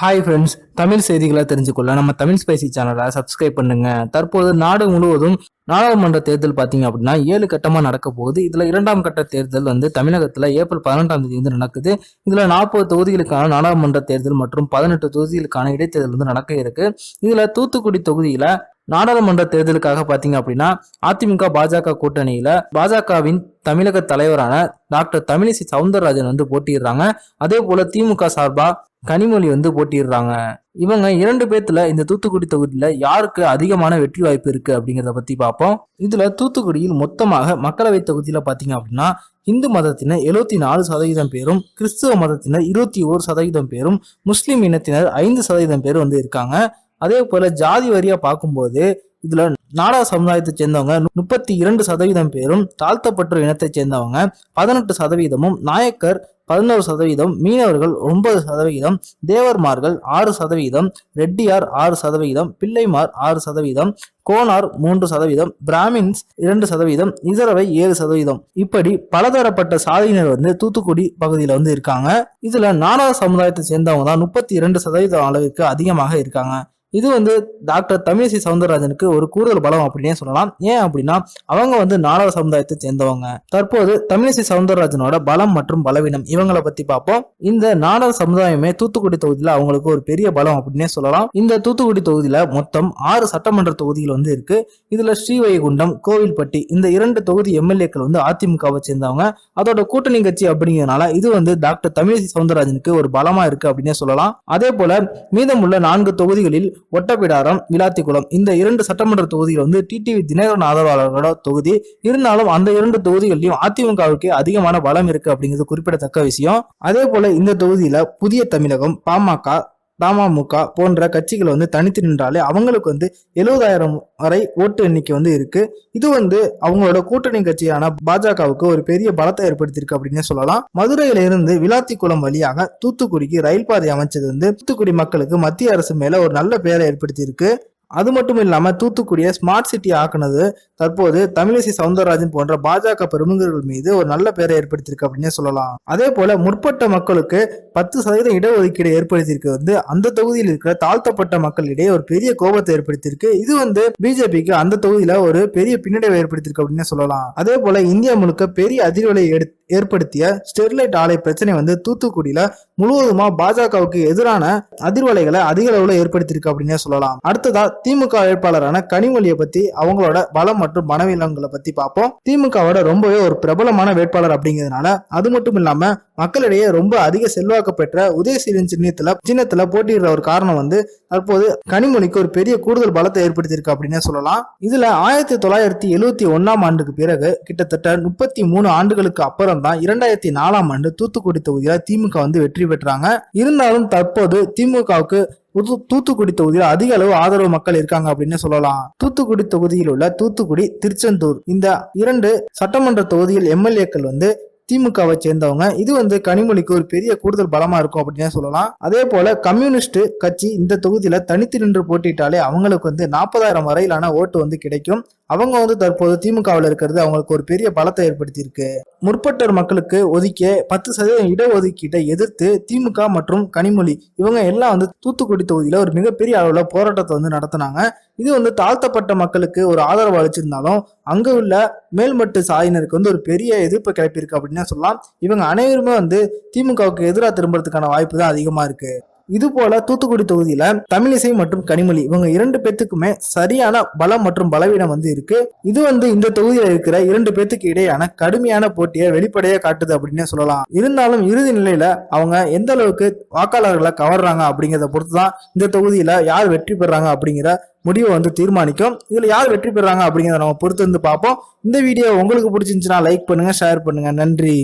Hi friends Tamil செய்திகளை தெரிஞ்சுக்கொள்ள நம்ம Tamil spicy சேனலை சப்ஸ்கிரைப் பண்ணுங்க. தற்போது நாடு முழுவதும் நாடாளுமன்ற தேர்தல் பார்த்தீங்க அப்படின்னா ஏழு கட்டமாக நடக்க போகுது. இதில் இரண்டாம் கட்ட தேர்தல் வந்து தமிழகத்தில் ஏப்ரல் பதினெட்டாம் தேதி வந்து நடக்குது. இதில் நாற்பது தொகுதிகளுக்கான நாடாளுமன்ற தேர்தல் மற்றும் பதினெட்டு தொகுதிகளுக்கான இடைத்தேர்தல் வந்து நடக்க இருக்கு. இதில் தூத்துக்குடி தொகுதியில் நாடாளுமன்ற தேர்தலுக்காக பார்த்தீங்க அப்படின்னா அதிமுக பாஜக கூட்டணியில பாஜகவின் தமிழக தலைவரான டாக்டர் தமிழிசை சவுந்தரராஜன் வந்து போட்டியிடுறாங்க. அதே போல திமுக சார்பா கனிமொழி வந்து போட்டிடுறாங்க. இவங்க இரண்டு பேர்த்துல இந்த தூத்துக்குடி தொகுதியில யாருக்கு அதிகமான வெற்றி வாய்ப்பு இருக்கு அப்படிங்கிறத பத்தி பார்ப்போம். இதுல தூத்துக்குடியில் மொத்தமாக மக்களவை தொகுதியில பாத்தீங்க அப்படின்னா இந்து மதத்தினர் எழுபத்தி நாலு சதவீதம் பேரும் கிறிஸ்துவ மதத்தினர் இருபத்தி ஓரு சதவீதம் பேரும் முஸ்லிம் இனத்தினர் ஐந்து சதவீதம் பேர் வந்து இருக்காங்க. அதே போல ஜாதி வரியா பார்க்கும்போது இதுல நாடா சமுதாயத்தை சேர்ந்தவங்க முப்பத்தி இரண்டு சதவீதம் பேரும் தாழ்த்தப்பட்ட இனத்தை சேர்ந்தவங்க பதினெட்டு சதவீதமும் நாயக்கர் பதினோரு சதவீதம் மீனவர்கள் ஒன்பது சதவீதம் தேவர்மார்கள் ஆறு சதவீதம் ரெட்டியார் ஆறு சதவீதம் பிள்ளைமார் ஆறு சதவீதம் கோனார் மூன்று சதவீதம் பிராமின்ஸ் இரண்டு சதவீதம் இதரவை ஏழு சதவீதம். இப்படி பலதரப்பட்ட சாதியினர் வந்து தூத்துக்குடி பகுதியில் வந்து இருக்காங்க. இதுல நாடக சமுதாயத்தை சேர்ந்தவங்க தான் முப்பத்தி இரண்டு சதவீதம் அளவிற்கு அதிகமாக இருக்காங்க. இது வந்து டாக்டர் தமிழிசை சவுந்தரராஜனுக்கு ஒரு கூடுதல் பலம் அப்படின்னே சொல்லலாம். ஏன் அப்படின்னா அவங்க வந்து நாடக சமுதாயத்தை சேர்ந்தவங்க. தற்போது தமிழிசை சவுந்தரராஜனோட பலம் மற்றும் பலவீனம் இவங்களை பத்தி பார்ப்போம். இந்த நாடக சமுதாயமே தூத்துக்குடி தொகுதியில அவங்களுக்கு ஒரு பெரிய பலம் அப்படின்னே சொல்லலாம். இந்த தூத்துக்குடி தொகுதியில மொத்தம் ஆறு சட்டமன்ற தொகுதிகள் வந்து இருக்கு. இதுல ஸ்ரீவைகுண்டம் கோவில்பட்டி இந்த இரண்டு தொகுதி எம்எல்ஏக்கள் வந்து அதிமுகவை சேர்ந்தவங்க. அதோட கூட்டணி கட்சி அப்படிங்கிறதுனால இது வந்து டாக்டர் தமிழிசை சவுந்தரராஜனுக்கு ஒரு பலமா இருக்கு அப்படின்னே சொல்லலாம். அதே போல மீதமுள்ள நான்கு தொகுதிகளில் ஒட்டப்பிடாரம் விளாத்திக்குளம் இந்த இரண்டு சட்டமன்ற தொகுதிகள் வந்து டிடிவி தினகரன் ஆதரவாளர்களோட தொகுதி. இருந்தாலும் அந்த இரண்டு தொகுதிகளிலும் அதிமுகவுக்கு அதிகமான பலம் இருக்கு அப்படிங்கிறது குறிப்பிடத்தக்க விஷயம். அதே போல இந்த தொகுதியில புதிய தமிழகம் பாமக தமமுக போன்ற கட்சிகள் வந்து தனித்து நின்றாலே அவங்களுக்கு வந்து எழுபதாயிரம் வரை ஓட்டு எண்ணிக்கை வந்து இருக்கு. இது வந்து அவங்களோட கூட்டணி கட்சியான பாஜகவுக்கு ஒரு பெரிய பலத்தை ஏற்படுத்தியிருக்கு அப்படின்னு சொல்லலாம். மதுரையில இருந்து விளாத்திக்குளம் வழியாக தூத்துக்குடிக்கு ரயில் பாதை அமைச்சது வந்து தூத்துக்குடி மக்களுக்கு மத்திய அரசு மேல ஒரு நல்ல பெயரை ஏற்படுத்தியிருக்கு. அது மட்டும் இல்லாம தூத்துக்குடியை ஸ்மார்ட் சிட்டி ஆக்குனது தற்போது தமிழிசை சவுந்தரராஜன் போன்ற பாஜக பிரமுகர்கள் மீது ஒரு நல்ல பெயரை ஏற்படுத்தியிருக்கு அப்படின்னு சொல்லலாம். அதே போல முற்பட்ட மக்களுக்கு பத்து சதவீதம் இடஒதுக்கீடு ஏற்படுத்தியிருக்கு. வந்து அந்த தொகுதியில் இருக்கிற தாழ்த்தப்பட்ட மக்களிடையே ஒரு பெரிய கோபத்தை ஏற்படுத்தியிருக்கு. இது வந்து பிஜேபிக்கு அந்த தொகுதியில ஒரு பெரிய பின்னடைவை ஏற்படுத்தியிருக்கு அப்படின்னு சொல்லலாம். அதே போல இந்தியா முழுக்க பெரிய அதிர்வலை எடுத்து ஏற்படுத்திய ஸ்டெர்லைட் ஆலை பிரச்சனை வந்து தூத்துக்குடியில முழுவதுமா பாஜகவுக்கு எதிரான அதிர்வலைகளை அதிக அளவுல ஏற்படுத்தியிருக்கு அப்படின்னே சொல்லலாம். அடுத்ததா திமுக வேட்பாளரான கனிமொழியை பத்தி அவங்களோட பலம் மற்றும் மனவீனங்களை பத்தி பார்ப்போம். திமுகவோட ரொம்பவே ஒரு பிரபலமான வேட்பாளர் அப்படிங்கிறதுனால அது மட்டும் இல்லாம மக்களிடையே ரொம்ப அதிக செல்வாக்கு பெற்ற உதயசீலன் சின்னத்துல சின்னத்துல போட்டியிடுற ஒரு காரணம் வந்து தற்போது கனிமொழிக்கு ஒரு பெரிய கூடுதல் பலத்தை ஏற்படுத்தியிருக்கு அப்படின்னே சொல்லலாம். இதுல ஆயிரத்தி தொள்ளாயிரத்தி எழுவத்தி ஒன்னாம் ஆண்டுக்கு பிறகு கிட்டத்தட்ட முப்பத்தி மூணு ஆண்டுகளுக்கு அப்புறம் தான் இரண்டாயிரத்தி நாலாம் ஆண்டு தூத்துக்குடி தொகுதியில திமுக வந்து வெற்றி பெற்றாங்க. இருந்தாலும் தற்போது திமுகவுக்கு தூத்துக்குடி தொகுதியில் அதிக அளவு ஆதரவு மக்கள் இருக்காங்க அப்படின்னு சொல்லலாம். தூத்துக்குடி தொகுதியில் உள்ள தூத்துக்குடி திருச்செந்தூர் இந்த இரண்டு சட்டமன்ற தொகுதியில் எம்எல்ஏக்கள் வந்து திமுகவை சேர்ந்தவங்க இது வந்து கனிமொழிக்கு ஒரு பெரிய கூடுதல் பலமா இருக்கும் அப்படின்னு சொல்லலாம். அதே போல கம்யூனிஸ்ட் கட்சி இந்த தொகுதியில தனித்து நின்று போட்டிட்டாலே அவங்களுக்கு வந்து நாற்பதாயிரம் வரையிலான ஓட்டு வந்து கிடைக்கும். அவங்க வந்து தற்போது திமுகவில் இருக்கிறது அவங்களுக்கு ஒரு பெரிய பலத்தை ஏற்படுத்தி இருக்கு முற்பட்டோர் மக்களுக்கு ஒதுக்கிய பத்து சதவீதம் இடஒதுக்கீட்டை எதிர்த்து திமுக மற்றும் கனிமொழி இவங்க எல்லாம் வந்து தூத்துக்குடி தொகுதியில ஒரு மிகப்பெரிய அளவுல போராட்டத்தை வந்து நடத்தினாங்க. இது வந்து தாழ்த்தப்பட்ட மக்களுக்கு ஒரு ஆதரவு அளிச்சிருந்தாலும் அங்க உள்ள மேல்மட்டு சாயினருக்கு வந்து ஒரு பெரிய எதிர்ப்பு கிளப்பியிருக்கு அப்படின்னு சொல்லலாம் இவங்க அனைவருமே வந்து திமுகவுக்கு எதிராக திரும்புறதுக்கான வாய்ப்பு தான் அதிகமா இருக்கு. இது போல தூத்துக்குடி தொகுதியில தமிழிசை மற்றும் கனிமொழி இவங்க இரண்டு பேத்துக்குமே சரியான பலம் மற்றும் பலவீனம் வந்து இருக்கு. இது வந்து இந்த தொகுதியில இருக்கிற இரண்டு பேத்துக்கு இடையான கடுமையான போட்டியை வெளிப்படையா காட்டுது அப்படின்னு சொல்லலாம். இருந்தாலும் இறுதி நிலையில அவங்க எந்த அளவுக்கு வாக்காளர்களை கவர்றாங்க அப்படிங்கிறத பொறுத்து தான் இந்த தொகுதியில யார் வெற்றி பெறாங்க அப்படிங்கிற முடிவை வந்து தீர்மானிக்கும். இதில் யார் வெற்றி பெறாங்க அப்படிங்கிறத நம்ம பொறுத்து வந்து பார்ப்போம். இந்த வீடியோ உங்களுக்கு பிடிச்சிருந்துச்சுன்னா லைக் பண்ணுங்கள் ஷேர் பண்ணுங்கள் நன்றி.